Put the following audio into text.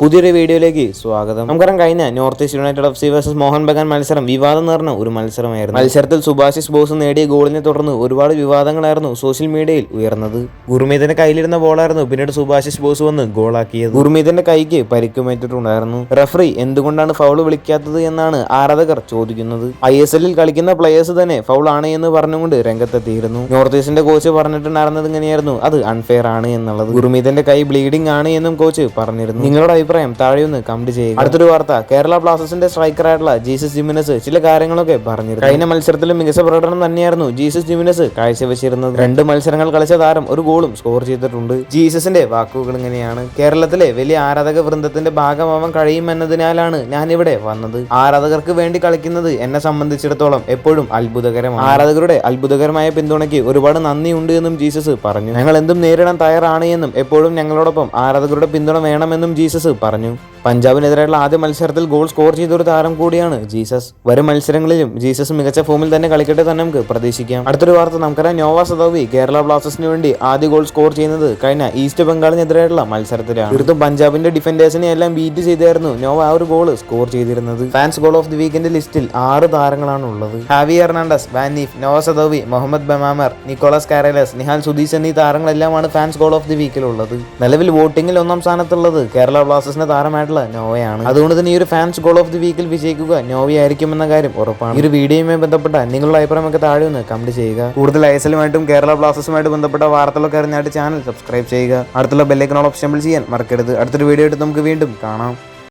പുതിയൊരു വീഡിയോയിലേക്ക് സ്വാഗതം. നമുക്കറിയാം കഴിഞ്ഞ North East United F C versus Mohun Bagan മത്സരം വിവാദം നിറഞ്ഞ ഒരു മത്സരമായിരുന്നു. മത്സരത്തിൽ സുഭാഷിസ് ബോസ് നേടിയ ഗോളിനെ തുടർന്ന് ഒരുപാട് വിവാദങ്ങളായിരുന്നു സോഷ്യൽ മീഡിയയിൽ ഉയർന്നത്. ഗുർമീതിന്റെ കയ്യിലിരുന്ന ബോളായിരുന്നു പിന്നീട് സുഭാഷിസ് ബോസ് വന്ന് ഗോളാക്കിയത്. ഗുർമീതിന്റെ കൈക്ക് പരിക്കുമേറ്റിട്ടുണ്ടായിരുന്നു. റഫറി എന്തുകൊണ്ടാണ് ഫൗൾ വിളിക്കാത്തത് എന്നാണ് ആരാധകർ ചോദിക്കുന്നത്. ഐ എസ് എല്ലിൽ കളിക്കുന്ന പ്ലേയേഴ്സ് തന്നെ ഫൗൾ ആണ് എന്ന് പറഞ്ഞുകൊണ്ട് രംഗത്തെത്തിയിരുന്നു. നോർത്ത് ഈസ്റ്റിന്റെ കോച്ച് പറഞ്ഞിട്ടുണ്ടായിരുന്നത് ഇങ്ങനെയായിരുന്നു അത് അൺഫെയർ ആണ് എന്നുള്ളത്. ഗുർമീതിന്റെ കൈ ബ്ലീഡിംഗ് ആണ് എന്നും കോച്ച് പറഞ്ഞിരുന്നു. നിങ്ങളുടെ അഭിപ്രായം. താഴെയൊന്ന് കമന്റ് ചെയ്യുക. അടുത്തൊരു വാർത്ത. കേരള ബ്ലാസ്റ്റേഴ്സിന്റെ സ്ട്രൈക്കർ സ്ട്രൈക്കറായിട്ടുള്ള ജീസസ് ജിമിനസ് ചില കാര്യങ്ങളൊക്കെ പറഞ്ഞു കഴിഞ്ഞ മത്സരത്തിൽ മികച്ച പ്രകടനം തന്നെയായിരുന്നു ജീസസ് ജിമിനസ് കാഴ്ചവെച്ചിരുന്നത്. രണ്ട് മത്സരങ്ങൾ കളിച്ച താരം ഒരു ഗോളും സ്കോർ ചെയ്തിട്ടുണ്ട്. ജീസസിന്റെ വാക്കുകൾ ഇങ്ങനെയാണ്. കേരളത്തിലെ വലിയ ആരാധക വൃന്ദത്തിന്റെ ഭാഗമാവാൻ കഴിയുമെന്നതിനാലാണ് ഞാൻ ഇവിടെ വന്നത്. ആരാധകർക്ക് വേണ്ടി കളിക്കുന്നത് എന്നെ സംബന്ധിച്ചിടത്തോളം എപ്പോഴും അത്ഭുതകരമാണ്. ആരാധകരുടെ അത്ഭുതകരമായ പിന്തുണയ്ക്ക് ഒരുപാട് നന്ദിയുണ്ട് എന്നും ജീസസ് പറഞ്ഞു. ഞങ്ങൾ എന്തും നേരിടാൻ തയ്യാറാണ് എന്നും എപ്പോഴും ഞങ്ങളോടൊപ്പം ആരാധകരുടെ പിന്തുണ വേണമെന്നും ജീസസ് പറഞ്ഞു. പഞ്ചാബിനെതിരെയുള്ള ആദ്യ മത്സരത്തിൽ ഗോൾ സ്കോർ ചെയ്ത ഒരു താരം കൂടിയാണ് ജീസസ്. വരും മത്സരങ്ങളിലും ജീസസ് മികച്ച ഫോമിൽ തന്നെ കളിക്കട്ടെ തന്നെ നമുക്ക് പ്രതീക്ഷിക്കാം. അടുത്തൊരു വാർത്ത നമുക്കറിയാം. നോവ സദോവി കേരള ബ്ലാസ്റ്റേഴ്സിന് വേണ്ടി ആദ്യ ഗോൾ സ്കോർ ചെയ്യുന്നത് കഴിഞ്ഞ ഈസ്റ്റ് ബംഗാളിനെതിരെയുള്ള മത്സരത്തിലാണ്. തീർത്തും പഞ്ചാബിന്റെ ഡിഫൻഡേഴ്സിനെ എല്ലാം ബീറ്റ് ചെയ്തായിരുന്നു നോവ ആ ഒരു ഗോൾ സ്കോർ ചെയ്തിരുന്നത്. ഫാൻസ് ഗോൾ ഓഫ് ദി വീക്കിന്റെ ലിസ്റ്റിൽ ആറ് താരങ്ങളാണ് ഉള്ളത് Javi Hernandez വാനീഫ് Noah Sadaoui Mohammed Bemammer Nicolas Karelis Nihal Sudheesh എന്നീ താരങ്ങളെല്ലാമാണ് ഫാൻസ് ഗോൾ ഓഫ് ദി വീക്കിൽ ഉള്ളത് നിലവിൽ വോട്ടിംഗിൽ ഒന്നാം സ്ഥാനത്തുള്ളത് കേരള ബ്ലാസ്റ്റേഴ്സിന്റെ താരമായിട്ടുള്ള നോവയാണ്. അതുകൊണ്ട് തന്നെ ഈ ഒരു ഫാൻസ് ഗോൾ ഓഫ് ദി വീക്കിൽ വിജയിക്കുക നോവയായിരിക്കും എന്ന കാര്യം ഉറപ്പാണ്. ഈ ഒരു വീഡിയോയുമായി ബന്ധപ്പെട്ട നിങ്ങളുടെ അഭിപ്രായമൊക്കെ താഴെ ഒന്ന് കമന്റ് ചെയ്യുക. കൂടുതൽ ഐസലുമായിട്ടും കേരള ബ്ലാസ്റ്റേഴ്സുമായിട്ട് ബന്ധപ്പെട്ട വാർത്തകളൊക്കെ അറിഞ്ഞായിട്ട് ചാനൽ സബ്സ്ക്രൈബ് ചെയ്യുക. അടുത്തുള്ള ബെല്ലൈക്കൺ ഓപ്ഷൻ ചെയ്യാൻ മറക്കരുത്. അടുത്തൊരു വീഡിയോ ആയിട്ട് നമുക്ക് വീണ്ടും കാണാം.